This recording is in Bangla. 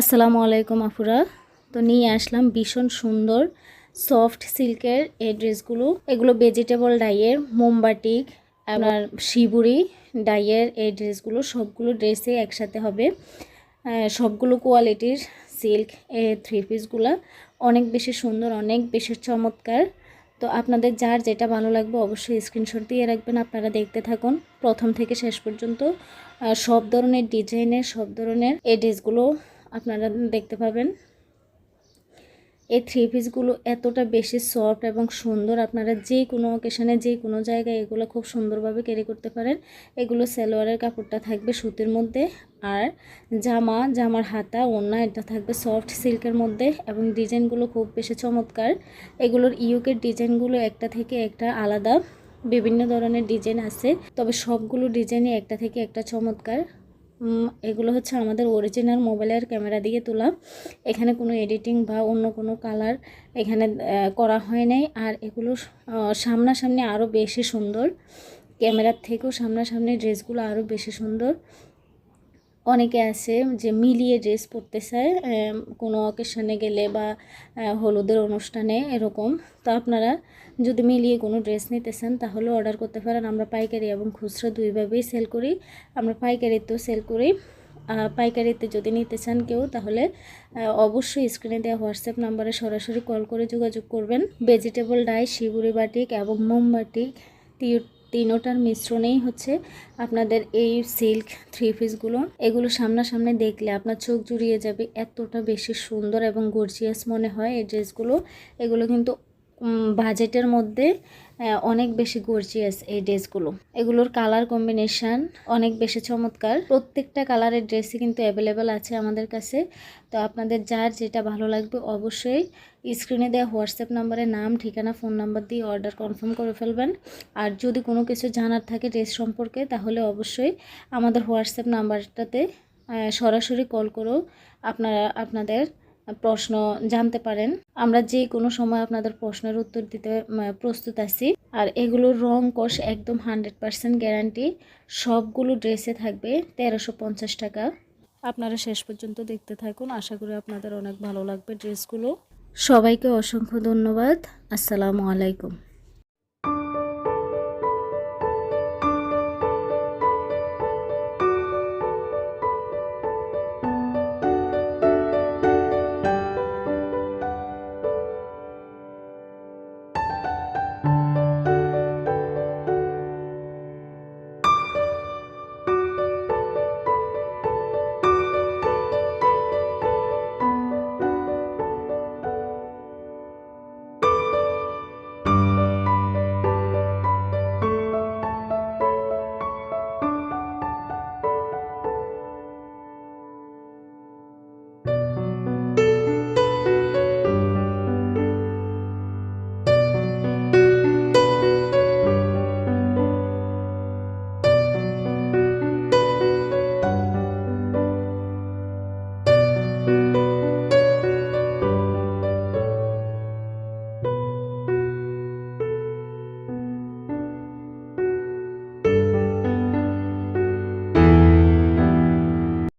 আসসালামু আলাইকুম, আফুরা। তো নিয়ে আসলাম ভীষণ সুন্দর সফট সিল্কের এই ড্রেসগুলো। এগুলো ভেজিটেবল ডাইয়ের মোমবাটিক আপনার শিবুরি ডাইয়ের এই ড্রেসগুলো। সবগুলো ড্রেসে একসাথে হবে। সবগুলো কোয়ালিটির সিল্ক এই থ্রি পিসগুলো অনেক বেশি সুন্দর, অনেক বেশি চমৎকার। তো আপনাদের যার যেটা ভালো লাগবে অবশ্যই স্ক্রিনশট দিয়ে রাখবেন। আপনারা দেখতে থাকুন। প্রথম থেকে শেষ পর্যন্ত সব ধরনের ডিজাইনের সব ধরনের এই ড্রেসগুলো আপনারা দেখতে পাবেন। এই থ্রি পিসগুলো এতটা বেশি সফট এবং সুন্দর, আপনারা যে কোনো অকেশনে যে কোনো জায়গায় এগুলো খুব সুন্দরভাবে ক্যারি করতে পারেন। এগুলো সালোয়ারের কাপড়টা থাকবে সুতির মধ্যে আর জামা, জামার হাতা, ওড়না, এটা থাকবে সফট সিল্কের মধ্যে এবং ডিজাইনগুলো খুব বেশি চমৎকার। এগুলোর ইউকের ডিজাইনগুলো একটা থেকে একটা আলাদা, বিভিন্ন ধরনের ডিজাইন আছে। তবে সবগুলো ডিজাইনই একটা থেকে একটা চমৎকার। এগুলো হচ্ছে আমাদের অরিজিনাল মোবাইলের ক্যামেরা দিয়ে তোলা। এখানে কোনো এডিটিং বা অন্য কোনো কালার এখানে করা হয় নাই। আর এগুলো সামনাসামনি আরও বেশি সুন্দর। ক্যামেরার থেকেও সামনাসামনি ড্রেসগুলো আরও বেশি সুন্দর। অনেকে আছে যে মিলিয়ে ড্রেস পরতে চায় কোনো অকেশনে গেলে বা হলুদের অনুষ্ঠানে এরকম। তো আপনারা যদি মিলিয়ে কোনো ড্রেস নিতে চান, তাহলে অর্ডার করতে পারেন। আমরা পাইকারি এবং খুচরো দুইভাবেই সেল করি। আমরা পাইকারিতেও সেল করি। পাইকারিতে যদি নিতে চান কেউ, তাহলে অবশ্যই স্ক্রিনে দেওয়া হোয়াটসঅ্যাপ নাম্বারে সরাসরি কল করে যোগাযোগ করবেন। ভেজিটেবল ডাই শিবুরি বাটিক এবং মোম বাটিক তি- তিনোটার মিশ্রণেই হচ্ছে আপনাদের এই সিল্ক থ্রি পিসগুলো এগুলো সামনাসামনি দেখলে আপনার চোখ জুড়িয়ে যাবে এতটা বেশি সুন্দর এবং গর্জিয়াস মনে হয় এই ড্রেসগুলো এগুলো কিন্তু বাজেটের মধ্যে অনেক বেশি গর্জিয়াস এই ড্রেসগুলো। এগুলোর কালার কম্বিনেশন অনেক বেশি চমৎকার। প্রত্যেকটা কালারের ড্রেসই কিন্তু অ্যাভেলেবেল আছে আমাদের কাছে। তো আপনাদের যার যেটা ভালো লাগবে অবশ্যই স্ক্রিনে দেওয়া হোয়াটসঅ্যাপ নাম্বারে নাম, ঠিকানা ফোন নাম্বার দিয়ে অর্ডার কনফার্ম করে ফেলবেন। আর যদি কোনো কিছু জানার থাকে ড্রেস সম্পর্কে, তাহলে অবশ্যই আমাদের হোয়াটসঅ্যাপ নাম্বারটাতে সরাসরি কল করেও আপনারা, আপনাদের প্রশ্ন জানতে পারেন। আমরা যে কোনো সময় আপনাদের প্রশ্নের উত্তর দিতে প্রস্তুত আছি। আর এগুলোর রং কষ একদম হান্ড্রেড পারসেন্ট গ্যারান্টি। সবগুলো ড্রেসে থাকবে তেরোশো পঞ্চাশ টাকা। আপনারা শেষ পর্যন্ত দেখতে থাকুন। আশা করি আপনাদের অনেক ভালো লাগবে ড্রেসগুলো। সবাইকে অসংখ্য ধন্যবাদ। আসসালামু আলাইকুম।